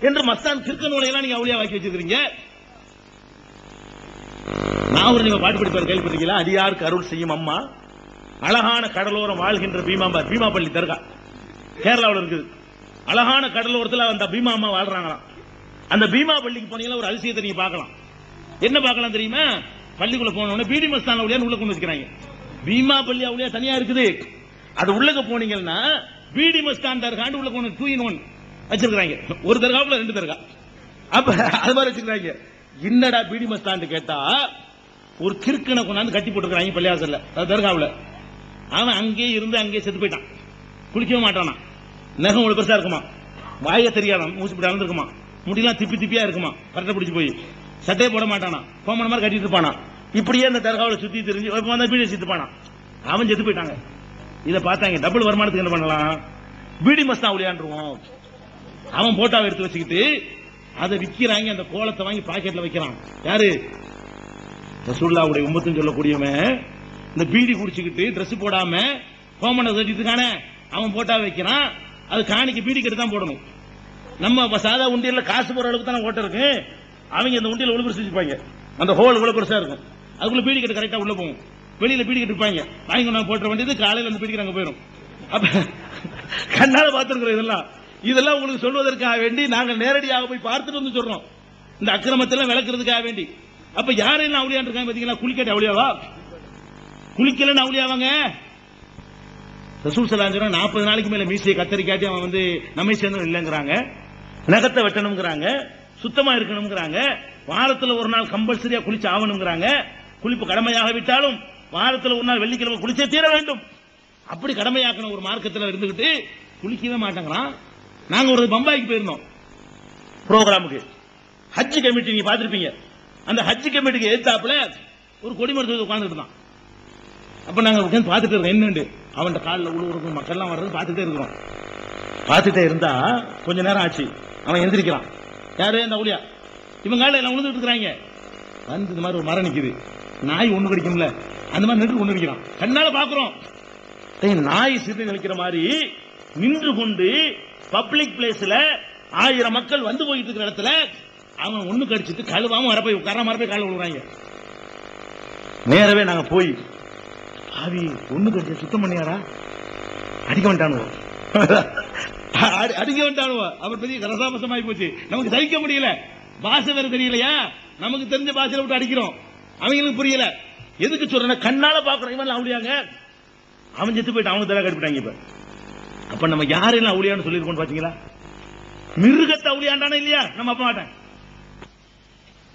என்று மஸ்தான் கிறுக்கன் நூலையெல்லாம் நீங்க அவுளியா வாக்கி வச்சிருக்கீங்க நான் ஒரு நீங்க பாட்டு படிப்பார் கேள்விப்பட்டீங்களா அடியாருக்கு அருள் செய்யும் அம்மா. அழகான கடலோரம் வாழ்கின்ற பீமாம்பா பீமாப்பள்ளி தர்கா. கேரளாவில் இருக்குது. அழகான கடலோரத்தில் அந்த பீமா அம்மா வாழ்றாங்களாம். அந்த பீமா பள்ளிக்கு போனீங்கன்னா ஒரு அதிசயத்தை நீங்க பார்க்கலாம். என்ன பார்க்கலாம் தெரியுமா? பள்ளிக்குள்ள போன உடனே பீடி மஸ்தான் அவுளியான்னு உள்ள கொண்டு வச்சுக்கிறாங்க. பீமா பள்ளி அவுளியா தனியா இருக்குது. அது உள்ளக போனீங்கன்னா பீடி மஸ்தான் தர்காண்டு உள்ள கொண்டு டூ இன் ஒன் வச்சிருக்கிறாங்க. ஒரு தர்காவுல ரெண்டு தர்கா. அப்ப அது மாதிரி வச்சிருக்காங்க என்னடா பீடி மஸ்தான் கேட்டா ஒரு கிறுக்கனை கொண்டாந்து கட்டி போட்டுருக்காங்க பள்ளியாசல்ல அது தர்காவுல. அவன் அங்கேயே இருந்து அங்கேயே செத்து போயிட்டான். குளிக்கவே மாட்டானா? நகம் இவ்வளவு பெருசா இருக்குமா? வாயை தெரியாதான் மூச்சு போட்டு அளந்துருக்குமா? முடியெல்லாம் திப்பி திப்பியா இருக்குமா? கரெக்டா பிடிச்சி போய். சட்டையை போட மாட்டானா? கோமன மாதிரி கட்டிட்டு இருப்பானா? இப்படியே அந்த தர்காவில் சுத்தி தெரிஞ்சு இப்ப வந்தா பீடி அவன் செத்து போயிட்டாங்க. இதை பார்த்தாங்க. டபுள் வருமானத்துக்கு என்ன பண்ணலாம்? பீடி மஸ்தான் விளையாண்டுருவோம் அவன் போட்டோவை எடுத்து வச்சுக்கிட்டு அதை விற்கிறாங்க அந்த கோலத்தை வாங்கி பாக்கெட்ல வைக்கிறான். யாரு? ரசூல்லாவுடைய உம்மத்துன்னு சொல்லக்கூடியவன். இந்த பீடி குடிச்சுக்கிட்டு ட்ரெஸ் போடாம கோமனை கட்டிட்டு அவன் போட்டா வைக்கிறான். அது காணிக்கு பீடி கட்டு தான் போடணும். நம்ம சாதா உண்டியல காசு போற அளவுக்கு தானே ஓட்ட இருக்கு. அவங்க இந்த உண்டியல உள்ள செஞ்சுப்பாங்க அந்த ஹோல் இவ்வளவு பெருசா இருக்கும். அதுக்குள்ள பீடி கட்டு கரெக்டா உள்ள போகும். வெளியில பீடி கட்டு இருப்பாங்க. வாங்கி கொண்டு வந்து போட்ட வேண்டியது காலையில அந்த பீடி அங்க போயிடும் அப்ப கண்ணால பார்த்திருக்கிறோம் இதெல்லாம். இதெல்லாம் உங்களுக்கு சொல்வதற்காக வேண்டி நாங்கள் நேரடியாக போய் பார்த்துட்டு வந்து சொல்றோம். இந்த அக்கிரமத்தெல்லாம் விளக்குறதுக்காக வேண்டி. அப்ப யாரெல்லாம் அவுளியான் இருக்காங்க பாத்தீங்களா? குளிக்கட்ட அவுளியாவா? குளிக்கலன்னு அவுளியாவாங்க. ரசூல் சலாஞ்சரம் நாற்பது நாளைக்கு மேல மீசையை கத்தரிக்காட்டி அவன் வந்து நம்மை சேர்ந்து இல்லைங்கிறாங்க. நகத்தை வெட்டணுங்கிறாங்க சுத்தமா இருக்கணுங்கிறாங்க வாரத்துல ஒரு நாள் கம்பல்சரியா குளிச்சு ஆகணுங்கிறாங்க குளிப்பு கடமையாக விட்டாலும் வாரத்துல ஒரு நாள் வெள்ளிக்கிழமை குளிச்சே தீர வேண்டும். அப்படி கடமையாக்கணும் ஒரு மார்க்கத்தில் இருந்துகிட்டு குளிக்கவே மாட்டேங்கிறான். நாங்க ஒரு பம்பாய்க்கு போயிருந்தோம். ப்ரோக்ராமுக்கு. ஹஜ் கமிட்டி நீங்க பாத்திருப்பீங்க அந்த ஹஜ் கமிட்டிக்கு எதிர்த்தாப்புல ஒரு கொடிமரத்து உட்கார்ந்துட்டு தான் அப்ப நாங்க உட்கார்ந்து பார்த்துட்டு இருக்கோம் என்னண்டு? அவன் காலில் உழுவுறது மக்கள்லாம் வர்றது பார்த்துட்டே இருக்கிறோம். பார்த்துட்டே இருந்தா கொஞ்ச நேரம் ஆச்சு. அவன் எந்திரிக்கிறான். யாரு? அந்த ஊழியா. இவன் காலில் எல்லாம் உழுந்துட்டு இருக்கிறாங்க. வந்து இந்த மாதிரி ஒரு மரம் நிற்குது நாய் ஒண்ணு கிடைக்கும்ல. அந்த மாதிரி நின்று ஒண்ணு நிற்கிறான் கண்ணால பாக்குறோம். நாய் சிறு நினைக்கிற மாதிரி நின்று கொண்டு பப்ளிக் பிளேஸ்ல ஆயிரம் மக்கள் வந்து போயிட்டு இருக்கிற இடத்துல அவன் ஒண்ணு கடிச்சிட்டு கழுவாம வர போய் உட்கார மாதிரி போய் கால விழுறாங்க நேரவே நாங்க போய் ஆவி ஒண்ணு கடிச்ச சுத்தம் பண்ணியாரா? அடிக்க வந்துட்டானுவோ. அடிக்க வந்துட்டானுவோ. அவர் பெரிய கரசாமசமாயி போச்சு. நமக்கு சகிக்க முடியல. பாஷை வேற தெரியலையா? நமக்கு தெரிஞ்ச பாஷையில விட்டு அடிக்கிறோம். அவங்களுக்கு புரியல. எதுக்கு சொல்றேன் கண்ணால பாக்குறோம் இவன் அவளியாங்க அவன் செத்து போயிட்டு அவங்க தலை கட்டிவிட்டாங்க இப்ப. அப்ப நம்ம யாரெல்லாம் அவுளியான்னு சொல்லியிருக்கோம் பாத்தீங்களா? மிருகத்தை அவுளியாண்டானா இல்லையா? நம்ம அப்ப மாட்டேன்.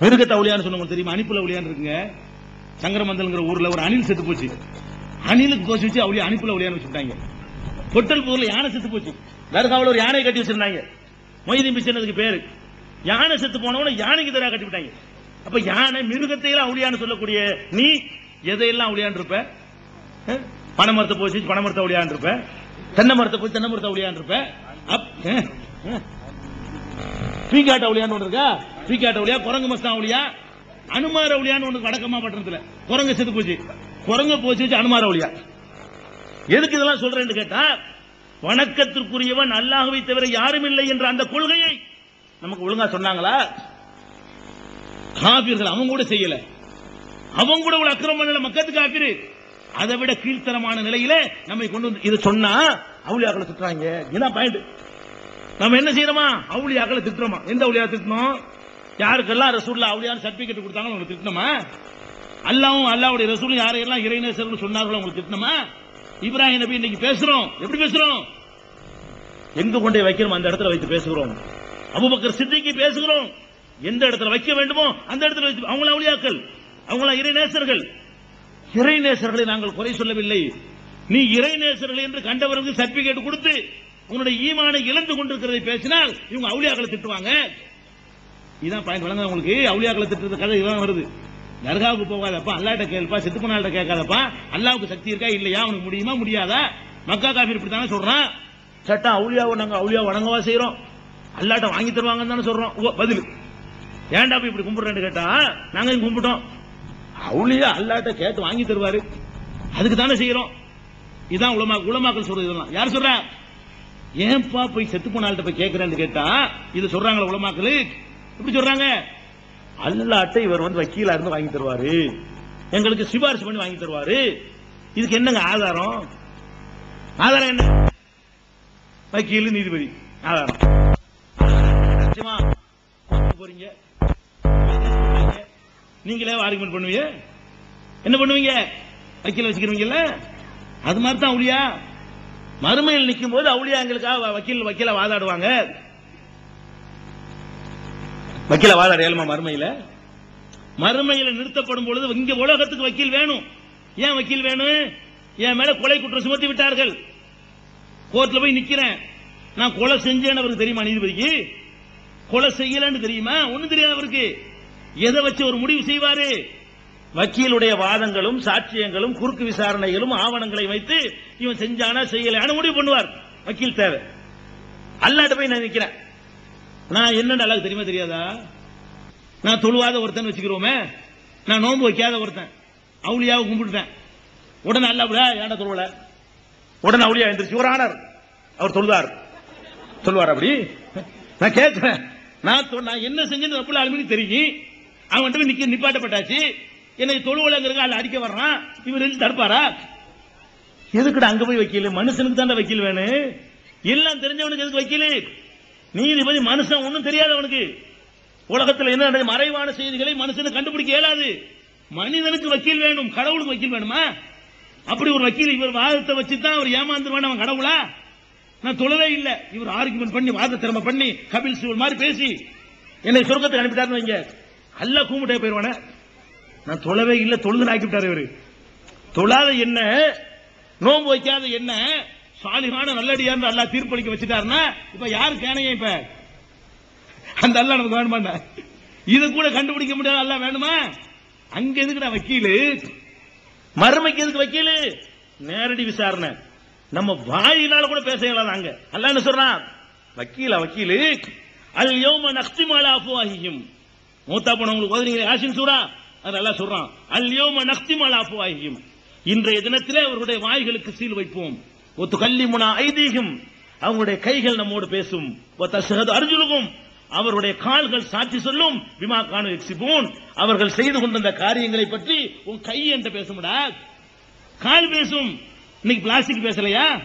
மிருகத்தை அவுளியான்னு சொன்னவங்க தெரியுமா? அணிப்புல அவுளியான்னு இருக்குங்க. சங்கரமந்தல்ங்கிற ஊர்ல ஒரு அணில் செத்து போச்சு. அணிலுக்கு கோச்சு வச்சு அவுளியா அணிப்புல அவுளியான்னு வச்சுட்டாங்க பொட்டல் பூர்ல யானை செத்து போச்சு. தர்காவில் ஒரு யானையை கட்டி வச்சிருந்தாங்க. மொய்தீன் பிச்சனதுக்கு பேரு? யானை செத்து போனவன யானைக்கு தரா கட்டி விட்டாங்க. அப்ப யானை மிருகத்தை எல்லாம் அவுளியான்னு சொல்லக்கூடிய நீ எதையெல்லாம் அவுளியான் இருப்ப? அஹ்? மரத்தை போச்சு பனை அவுளியான் இருப்ப. தென்னை மரத்தை போய் தென்னை மரத்தை அவுளியான்னு இருப்பேன் அப் அஹ், ஒன்று இருக்கா? பீக்காட்ட ஒளியா குரங்கு மஸ்தான் ஒளியா? அனுமார ஒளியான்னு ஒன்று வடக்கமா பட்டணத்துல. குரங்கு செத்து போச்சு. குரங்க போச்சு வச்சு அனுமார ஒளியா? எதுக்கு இதெல்லாம் சொல்றேன்னு கேட்டா வணக்கத்திற்குரியவன் அல்லாஹுவை தவிர யாரும் இல்லை என்ற அந்த கொள்கையை நமக்கு ஒழுங்கா சொன்னாங்களா? காபிர்கள் அவங்க கூட செய்யல. அவங்க கூட ஒரு அக்கிரமம் பண்ணல மக்கத்து காபிரு அதை விட கீழ்த்தனமான நிலையில நம்மை கொண்டு வந்து இதை சொன்னா அவுளியாக்களை திட்டுறாங்க. என்ன பாயிண்ட் நம்ம என்ன செய்யறோமா அவுளியாக்களை திட்டுறோமா? எந்த அவுளியா திட்டணும்? யாருக்கெல்லாம் ரசூல்ல அவுளியான்னு சர்டிபிகேட் கொடுத்தாங்க உங்களுக்கு திட்டணுமா? அல்லாவும் அல்லாவுடைய ரசூலும் யாரையெல்லாம் இறைநேசர்கள் சொன்னார்களோ உங்களுக்கு திட்டணுமா? இப்ராஹிம் நபி இன்னைக்கு பேசுறோம். எப்படி பேசுறோம்? எங்க கொண்டே வைக்கிறோம் அந்த இடத்துல வைத்து பேசுகிறோம். அபுபக்கர் சித்திக்கு பேசுகிறோம். எந்த இடத்துல வைக்க வேண்டுமோ அந்த இடத்துல வைத்து அவங்கள அவுளியாக்கள்? அவங்கள இறைநேசர்கள் இறைநேசர்களை நாங்கள் குறை சொல்லவில்லை. நீ இறைநேசர்கள் என்று கண்டவருக்கு சர்டிபிகேட் கொடுத்து உன்னுடைய ஈமானை இழந்து கொண்டிருக்கிறதை பேசினால் இவங்க அவுளியாக்களை திட்டுவாங்க. இதான் பயன் வழங்க உங்களுக்கு? அவுளியாக்களை திட்டுறது கதை இதான் வருது. தர்காவுக்கு போகாதப்பா அல்லாட்ட கேள்ப்பா செத்து போனால்ட்ட கேட்காதப்பா அல்லாவுக்கு சக்தி இருக்கா இல்லையா அவனுக்கு முடியுமா முடியாதா? மக்கா காபீர் இப்படி தானே சொல்றான். சட்டம் அவுளியாவை நாங்கள் அவுளியா வணங்கவா செய்யறோம் அல்லாட்ட வாங்கி தருவாங்கன்னு தானே சொல்றோம். பதில். ஏன்டா இப்படி கும்பிடுறேன்னு கேட்டா நாங்க கும்பிட்டோம். அவுளியா அல்லாட்ட கேட்டு வாங்கி தருவாரு. அதுக்கு தானே செய்யறோம். இதான் உலமா உலமாக்கள் சொல்றது இதெல்லாம். யார் சொல்றா? ஏன்பா போய் செத்து போனால்கிட்ட போய் கேட்கிறேன்னு கேட்டா இது சொல்றாங்களா உலமாக்கள்? எப்படி சொல்றாங்க? அல்லாட்ட இவர் வந்து வக்கீலா இருந்து வாங்கி தருவாரு. எங்களுக்கு சிபாரிசு பண்ணி வாங்கி தருவாரு. இதுக்கு என்னங்க ஆதாரம்? ஆதாரம் என்ன? வக்கீல் நீதிபதி. ஆதாரம். போறீங்க. நீங்களே ஆர்குமெண்ட் பண்ணுவீங்க? என்ன பண்ணுவீங்க? வக்கீல் வச்சுக்கிறீங்கல்ல அது மாதிரி தான் அவளியா? மறுமையில் நிற்கும் போது அவுளியா எங்களுக்காக வக்கீல் வக்கீல வாதாடுவாங்க. வக்கீல வாதாட ஏழுமா மறுமையில? மறுமையில நிறுத்தப்படும் பொழுது இங்க உலகத்துக்கு வக்கீல் வேணும். ஏன் வக்கீல் வேணும்? என் மேல கொலை குற்றம் சுமத்தி விட்டார்கள். கோர்ட்ல போய் நிக்கிறேன். நான் கொலை செஞ்சேன்னு அவருக்கு தெரியுமா நீதிபதிக்கு? கொலை செய்யலன்னு தெரியுமா? ஒன்னும் தெரியாது அவருக்கு. எதை வச்சு ஒரு முடிவு செய்வாரு? வக்கீலுடைய வாதங்களும் சாட்சியங்களும் குறுக்கு விசாரணைகளும் ஆவணங்களை வைத்து இவன் செஞ்சானா செய்யலையான முடிவு பண்ணுவார். வக்கீல் தேவை. அல்லாட்ட போய் நான் நிக்கிறேன். நான் என்ன நல்லா தெரியுமா தெரியாதா? நான் தொழுவாத ஒருத்தன் வச்சுக்கிறோமே. நான் நோன்பு வைக்காத ஒருத்தன். அவுளியாவை கும்பிட்டுட்டேன். உடனே அல்ல ஏன்டா தொழுவல? உடனே அவுளியா எந்திரிச்சு ஒரு ஆனார் அவர் தொழுவார் சொல்லுவார் அப்படி. நான் கேட்கிறேன். நான் தொ- நான் என்ன செஞ்சேன்னு ரப்புல் ஆலமீனுக்கு தெரியும் அவன்கிட்ட போய் நிக்க நிப்பாட்டப்பட்டாச்சு. என்னை தொழுவலங்கிறங்க அதில் அடிக்க வர்றான். இவர் ரெண்டு தடுப்பாரா? எதுக்குடா அங்க போய் வக்கீல்? மனுஷனுக்கு தான் வக்கீல் வேணும் எல்லாம் தெரிஞ்சவனுக்கு எதுக்கு வக்கீல்? நீதிபதி மனுஷன் ஒண்ணும் தெரியாதவனுக்கு உலகத்தில் என்ன நடக்குது? மறைவான செய்திகளை மனுஷனு கண்டுபிடிக்க இயலாது. மனிதனுக்கு வக்கீல் வேணும். கடவுளுக்கு வக்கீல் வேணுமா? அப்படி ஒரு வக்கீல் இவர் வாதத்தை வச்சு தான் அவர் ஏமாந்துருவான் அவன் கடவுளா? நான் தொழவே இல்லை. இவர் ஆர்குமெண்ட் பண்ணி வாத திறமை பண்ணி கபில் சிவன் மாதிரி பேசி என்னை சொர்க்கத்துக்கு அனுப்பிட்டாருன்னு வைங்க. அல்ல கூமிட்டே போயிருவானே? நான் தொழவே இல்ல தொழுது ஆக்கிவிட்டார் இவரு. தொழாத என்ன? நோன்பு வைக்காத என்ன? சாலிகான நல்லடியார் அல்லா தீர்ப்பளிக்க வச்சுட்டாருன்னா இப்ப யாரு கேனையே இப்ப? அந்த அல்லா நமக்கு வேணுமா இது கூட கண்டுபிடிக்க முடியாது அல்ல வேணுமா அங்க எதுக்குடா வக்கீலு? மறுமைக்கு எதுக்கு வக்கீலு? நேரடி விசாரணை. நம்ம வாயினால கூட பேச இயலாது அங்க. அல்ல என்ன சொல்றான்? வக்கீலா வக்கீலு? அல் யோம நக்திமாலா அஃபுவாகியும் மூத்தா போனவங்களுக்கு ஓதுறீங்க யாசின் சூடா அது நல்லா சொல்றான். அல் யோம நக்திமாலா ஆகியும் இன்றைய தினத்திலே அவர்களுடைய வாய்களுக்கு சீல் வைப்போம். ஒத்து கல்லிமுனா ஐதீகம் அவங்களுடைய கைகள் நம்மோடு பேசும். ஒத்தசகது அவருடைய கால்கள் சாட்சி சொல்லும். விமா கானு எக்ஸிபோன் அவர்கள் செய்து கொண்டிருந்த காரியங்களை பற்றி உன் கை என்று பேசும்டா. கால் பேசும். இன்னைக்கு பிளாஸ்டிக் பேசலையா?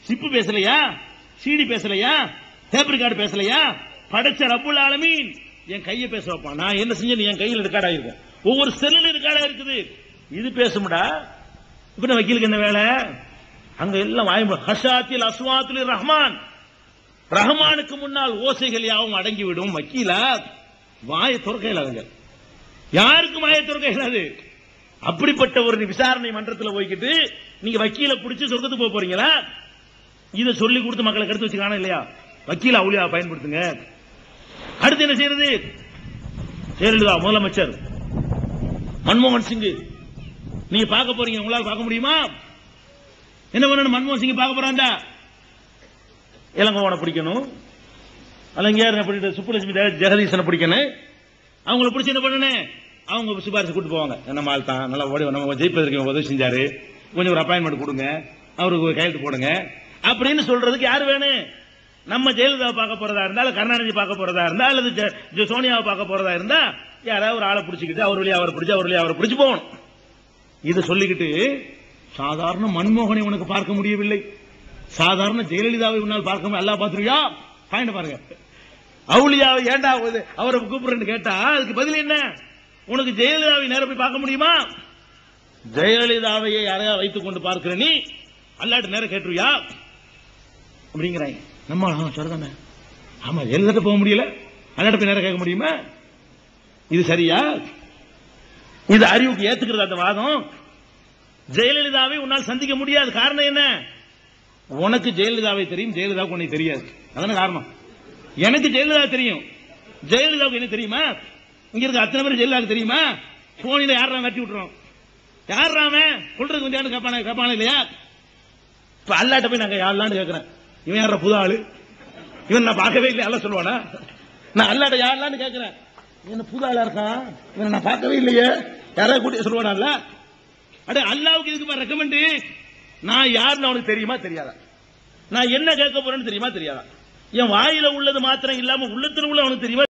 சிப்பு பேசலையா? சீடி பேசலையா? டேப் ரெக்கார்டு பேசலையா? படைச்ச ரப்புல் ஆலமீன். என் கையை பேச வைப்பான் நான் என்ன செஞ்சேன் என் கையில் ரெக்கார்ட் ஆயிருக்கேன் ஒவ்வொரு செல்லில் ரெக்கார்டா இருக்குது இது பேசும்டா. இப்ப நான் வக்கீலுக்கு என்ன வேலை? அங்க எல்லாம் வாய் ஹஷாத்தில் அஸ்வாத்தில் ரஹ்மான். ரஹ்மானுக்கு முன்னால் ஓசைகள் யாவும் அடங்கிவிடும். வக்கீலா வாய துறக்க இல்லாதுங்க. யாருக்கும் வாய துறக்க இயலாது அப்படிப்பட்ட ஒரு விசாரணை மன்றத்தில் போய்கிட்டு நீங்க வக்கீல பிடிச்சி சொர்க்கத்துக்கு போக போறீங்களா? இதை சொல்லி கொடுத்து மக்களை கெடுத்து வச்சுக்கான இல்லையா? வக்கீல அவுளியா பயன்படுத்துங்க. அடுத்து என்ன செய்யறது? ஜெயலலிதா முதலமைச்சர். மன்மோகன் சிங் நீங்க பார்க்க போறீங்க. உங்களால் பார்க்க முடியுமா? என்ன பண்ணணும்? மன்மோகன் சிங் பார்க்க போறாண்டா இளங்கோவனை பிடிக்கணும். அலங்கையார் பிடிக்கிற சுப்புலட்சுமி ஜெகதீசனை பிடிக்கணும். அவங்கள பிடிச்சி என்ன பண்ணணும் அவங்க சிபாரிசு கூட்டு போவாங்க. நம்ம ஆள் தான். நல்லா ஓடி நம்ம ஜெயிப்பதற்கு உதவி செஞ்சாரு. கொஞ்சம் ஒரு அப்பாயின்மெண்ட் கொடுங்க. அவருக்கு கையெழுத்து போடுங்க. அப்படின்னு சொல்றதுக்கு? யார் வேணும்? நம்ம ஜெயலலிதாவை பார்க்க போறதா இருந்தா கருணாநிதி பார்க்க போறதா இருந்தா அல்லது சோனியாவை பார்க்க போறதா இருந்தா யாராவது ஒரு ஆளை பிடிச்சிக்கிட்டு அவர் வழியா அவரை பிடிச்சி அவர் வழியா அவரை பிடிச்சு போகணும். இதை சொல்லிக்கிட்டு சாதாரண மன்மோகனை உனக்கு பார்க்க முடியவில்லை. சாதாரண ஜெயலலிதாவை உன்னால் பார்க்க முடியும் அல்லா பாயிண்ட் பாருங்க. அவுளியாவை ஏண்டா அவரை கூப்பிடுறேன்னு கேட்டா அதுக்கு பதில் என்ன? உனக்கு ஜெயலலிதாவை நேரம் போய் பார்க்க முடியுமா? ஜெயலலிதாவையே யாரையா வைத்துக் கொண்டு பார்க்கிற நீ? அல்லாட்டு நேரம் கேட்டுருவியா அப்படிங்கிறாங்க. நம்ம ஆமா ஆமா ஜெயலலிதா போக முடியல. அல்லாட்ட போய் நேரம் கேட்க முடியுமா? இது சரியா? இது அறிவுக்கு ஏத்துக்கிறது அந்த வாதம்? ஜெயலலிதாவை உன்னால் சந்திக்க முடியாது. காரணம் என்ன? உனக்கு ஜெயலலிதாவை தெரியும் ஜெயலலிதாவுக்கு உன்னை தெரியாது. அதான காரணம்? எனக்கு ஜெயலலிதா தெரியும். ஜெயலலிதாவுக்கு என்ன தெரியுமா? இங்க இருக்க அத்தனை பேர் ஜெயலலிதாவுக்கு தெரியுமா? போனில யாரா வெட்டி விட்டுறோம்? யார் ராம சொல்றது கொஞ்சம் கேட்பான கேட்பான இல்லையா? இப்ப அல்லாட்ட போய் நாங்க யாருலான்னு கேட்கிறேன். இவன் யார புது ஆளு? இவன் நான் பார்க்கவே இல்லை அல்ல சொல்லுவானா? நான் அல்லாட யாரெல்லாம் கேட்கிறேன். என்ன புது ஆளா இருக்கான் இவனை நான் பார்க்கவே இல்லையே. யாராவது கூட்டி சொல்லுவானா அடே அல்லாவுக்கு இதுக்கு ரெக்கமெண்ட் நான் யாருன்னு அவனுக்கு தெரியுமா? தெரியாதா? நான் என்ன கேட்க போறேன்னு தெரியுமா? தெரியாதா? என் வாயில உள்ளது மாத்திரம் இல்லாம உள்ளத்துல உள்ள அவனுக்கு தெரியுமா?